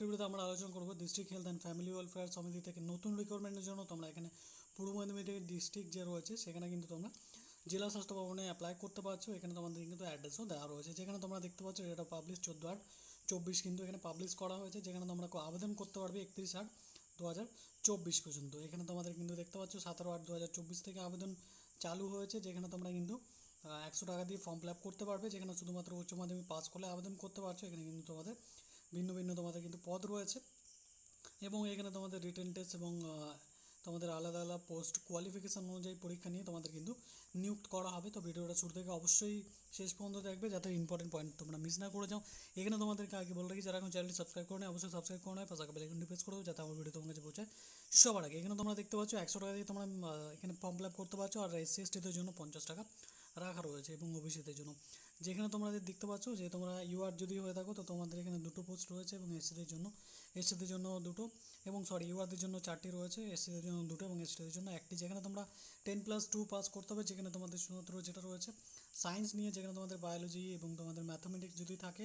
ভিডিওতে আমরা আলোচনা করব district health and family welfare Samiti থেকে নতুন রিক্রুটমেন্টের জন্য। তোমরা এখানে পূর্ব মেদিনীপুর ডিস্ট্রিক্ট যে রয়েছে, সেখানে কিন্তু তোমরা জেলা স্বাস্থ্য ভবনে অ্যাপ্লাই করতে পারছ। এখানে তোমাদের কিন্তু অ্যাড্রেসও দেওয়া রয়েছে। যেখানে তোমরা দেখতে পাচ্ছ, এটা পাবলিশ চোদ্দ আট চব্বিশ কিন্তু এখানে পাবলিশ করা হয়েছে। যেখানে তোমরা আবেদন করতে পারবে একত্রিশ আট দু হাজার চব্বিশ পর্যন্ত। এখানে তোমাদের কিন্তু দেখতে পাচ্ছ, সতেরো আট দু হাজার চব্বিশ থেকে আবেদন চালু হয়েছে। যেখানে তোমরা কিন্তু একশো টাকা দিয়ে ফর্ম ফিল আপ করতে পারবে। যেখানে শুধুমাত্র উচ্চ মাধ্যমিক পাস করলে আবেদন করতে পারছ। এখানে কিন্তু তোমাদের ভিন্ন ভিন্ন তোমাদের কিন্তু পদ রয়েছে। এবং এখানে তোমাদের রিটেন টেস্ট এবং তোমাদের আলাদা আলাদা পোস্ট কোয়ালিফিকেশান অনুযায়ী পরীক্ষা নিয়ে তোমাদের কিন্তু নিযুক্ত করা হবে। তো ভিডিওটা শুরু থেকে অবশ্যই শেষ পর্যন্ত দেখবে যাতে ইম্পর্টেন্ট পয়েন্ট তোমরা মিস না করে যাও। এখানে তোমাদেরকে আগে বলে রাখি, যারা এখন চ্যানেলটি সাবস্ক্রাইব করে নেয় অবশ্যই সাবস্ক্রাইব করে নেয় পাশাপাশি আইকনটি প্রেস করে দেবো যাতে আমার ভিডিও তোমার কাছে পৌঁছায় সবার আগে। এখানে তোমরা দেখতে পাচ্ছ একশো টাকা দিয়ে তোমরা এখানে ফর্ম ফিল আপ করতে পারছ আর এসসি এসটিদের জন্য পঞ্চাশ টাকা। রাখা রয়েছে এবং ওবিসিদের জন্য। যেখানে তোমরা দেখতে পাচ্ছ যে তোমরা ইউআর যদি হয়ে থাকো, তো তোমাদের এখানে দুটো পোস্ট রয়েছে এবং এসসিদের জন্য। এসসিদের জন্য দুটো এবং সরি ইউআরদের জন্য চারটি রয়েছে এসসিদের জন্য দুটো এবং এসটিদের জন্য একটি। যেখানে তোমরা টেন প্লাস টু পাস করতে হবে, যেখানে তোমাদের শুধুমাত্র যেটা রয়েছে সায়েন্স নিয়ে, যেখানে তোমাদের বায়োলজি এবং তোমাদের ম্যাথামেটিক্স যদি থাকে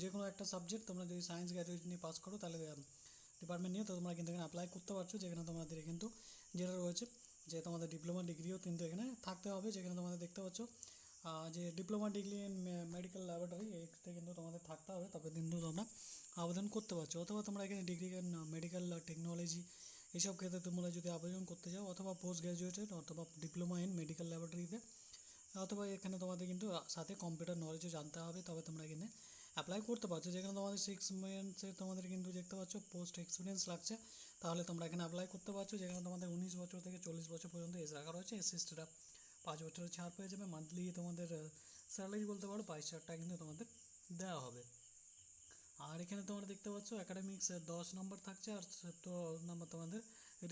যে কোনো একটা সাবজেক্ট তোমরা যদি সায়েন্স গ্র্যাজুয়েট নিয়ে পাস করো, তাহলে ডিপার্টমেন্ট নিয়ে তো তোমরা কিন্তু এখানে অ্যাপ্লাই করতে পারছ, যেখানে তোমাদের কিন্তু যেটা রয়েছে যে তোমাদের ডিপ্লোমা ডিগ্রিও কিন্তু এখানে থাকতে হবে, যেখানে তোমাদের দেখতে পাচ্ছ যে diploma degree in medical laboratory এইটা কিন্তু তোমাদের থাকতে হবে, তবে কিন্তু তোমরা আবেদন করতে পারছ। অথবা তোমরা এখানে ডিগ্রি ইন মেডিকেল টেকনোলজি এইসব ক্ষেত্রে তোমরা যদি আবেদন করতে চাও অথবা পোস্ট গ্র্যাজুয়েটেড অথবা ডিপ্লোমা ইন মেডিকেল ল্যাবরেটরিতে অথবা এখানে তোমাদের কিন্তু সাথে কম্পিউটার নলেজও জানতে হবে, তবে তোমরা এখানে অ্যাপ্লাই করতে পারছ। যেখানে তোমাদের সিক্স মান্থসে তোমাদের কিন্তু দেখতে পাচ্ছ পোস্ট এক্সপিরিয়েন্স লাগছে, তাহলে তোমরা এখানে অ্যাপ্লাই করতে পারছ। যেখানে তোমাদের উনিশ বছর থেকে চল্লিশ বছর পর্যন্ত এজ রাখা রয়েছে এসএসটিরা পাঁচ বছরের ছাড় পেয়ে যাবে। মান্থলি তোমাদের স্যালারি বলতে পারো, বাইশ হাজার টাকা কিন্তু তোমাদের দেওয়া হবে। আর এখানে তোমরা দেখতে পাচ্ছ একাডেমিক্স দশ নম্বর থাকছে, আর তো নম্বর তোমাদের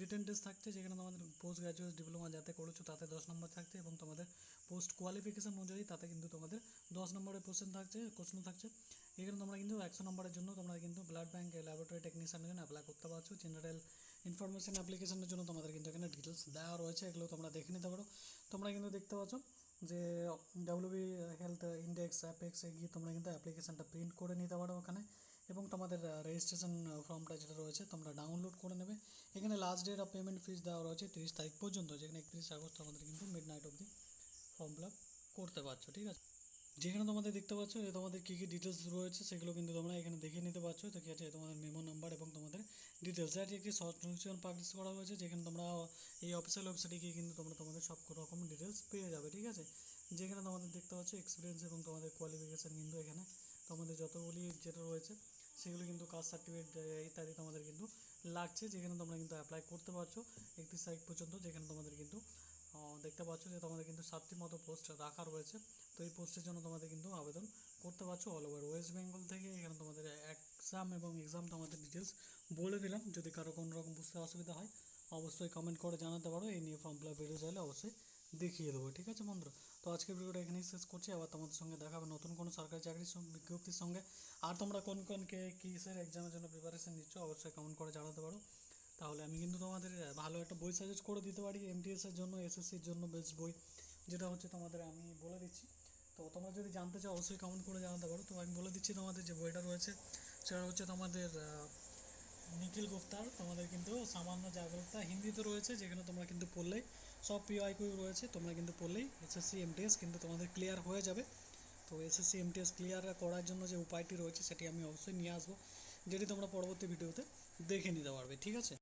রিটেন টেস্ট থাকছে, যেখানে তোমাদের পোস্ট গ্রাজুয়েট ডিপ্লোমা যাতে করেছ তাতে দশ নম্বর থাকছে এবং তোমাদের পোস্ট কোয়ালিফিকেশন অনুযায়ী তাতে কিন্তু তোমাদের দশ নম্বরের কোশ্চেন থাকছে প্রশ্ন থাকছে। এখানে তোমরা কিন্তু একশো নম্বরের জন্য তোমরা কিন্তু ব্লাড ব্যাঙ্ক ল্যাবরেটরি টেকনিশিয়ানের জন্য অ্যাপ্লাই করতে পারছ। জেনারেল ইনফরমেশন অ্যাপ্লিকেশনের জন্য তোমাদের কিন্তু এখানে ডিটেলস দেওয়া রয়েছে, এগুলো তোমরা দেখে নিতে পারো। তোমরা কিন্তু দেখতে পাচ্ছ যে ডাব্লিউবি হেলথ ইন্ডেক্স অ্যাপেক্সে গিয়ে তোমরা কিন্তু অ্যাপ্লিকেশনটা প্রিন্ট করে নিতে পারো ওখানে। এবং তোমাদের রেজিস্ট্রেশন ফর্মটা যেটা রয়েছে তোমরা ডাউনলোড করে নেবে। এখানে last date of payment fees দেওয়া রয়েছে তিরিশ তারিখ পর্যন্ত, যেখানে একত্রিশ আগস্ট তোমাদের কিন্তু মিড নাইট অবধি ফর্ম ফিল আপ করতে পারছ, ঠিক আছে? যেখানে তোমাদের দেখতে পাচ্ছ যে তোমাদের কী কী ডিটেলস রয়েছে সেগুলো কিন্তু তোমরা এখানে দেখে নিতে পারছ। তো কী আছে তোমাদের মেমো নাম্বার এবং তোমাদের ডিটেলস এটি একটি নোটিফিকেশন পাবলিশ করা হয়েছে, যেখানে তোমরা এই অফিসিয়াল ওয়েবসাইটে গিয়ে কিন্তু তোমরা তোমাদের সব রকম ডিটেলস পেয়ে যাবে, ঠিক আছে? যেখানে তোমাদের দেখতে পাচ্ছ এক্সপিরিয়েন্স এবং তোমাদের কোয়ালিফিকেশান কিন্তু এখানে তোমাদের যতগুলি যেটা রয়েছে সেগুলো কিন্তু কাস্ট সার্টিফিকেট ইত্যাদি তোমাদের কিন্তু লাগছে, যেখানে তোমরা কিন্তু অ্যাপ্লাই করতে পারছ একত্রিশ তারিখ পর্যন্ত, যেখানে তোমাদের কিন্তু দেখতে পাচ্ছ যে তোমাদের কিন্তু সাতটি মতো পোস্ট রাখা রয়েছে। তো এই পোস্টের জন্য তোমাদের কিন্তু আবেদন করতে পারছ অল ওভার ওয়েস্ট বেঙ্গল থেকে। এখানে তোমাদের এক্সাম এবং এক্সাম তোমাদের ডিটেলস বলে দিলাম। যদি কারও কোনো রকম বুঝতে অসুবিধা হয়, অবশ্যই কমেন্ট করে জানাতে পারো। এই নিয়ে ফর্ম ফিল আপ ভিডিও চাইলে অবশ্যই দেখিয়ে দেবো, ঠিক আছে বন্ধুরা? তো আজকের ভিডিওটা এখানেই শেষ করছি। আবার তোমাদের সঙ্গে দেখা হবে নতুন কোনো সরকারি চাকরির বিজ্ঞপ্তির সঙ্গে। আর তোমরা কোন কোন কে কিসের এক্সামের জন্য প্রিপারেশন নিচ্ছ অবশ্যই কমেন্ট করে জানাতে পারো। তাহলে আমি কিন্তু তোমাদের ভালো একটা বই সাজেস্ট করে দিতে পারি এমটিএস এর জন্য এসএসসির জন্য বেস্ট বই। যেটা হচ্ছে তোমাদের আমি বলে দিচ্ছি। তো তোমরা যদি জানতে চাও, অবশ্যই কমেন্ট করে জানাতে পারো। তো আমি বলে দিচ্ছি তোমাদের যে বইটা রয়েছে, সেটা হচ্ছে তোমাদের নিখিল গুপ্তার। তোমাদের কিন্তু সামান্য জাগ্রতা হিন্দিতে রয়েছে, যেখানে তোমরা কিন্তু পড়লেই সব পিওয়াইকিউ রয়েছে, তোমরা কিন্তু পড়লেই এসএসসি এমটিএস কিন্তু তোমাদের ক্লিয়ার হয়ে যাবে। তো এসএসসি এমটিএস ক্লিয়ার করার জন্য যে উপায়টি রয়েছে, সেটি আমি অবশ্যই নিয়ে আসব। যেটি তোমরা পরবর্তী ভিডিওতে দেখে নিতে পারবে, ঠিক আছে?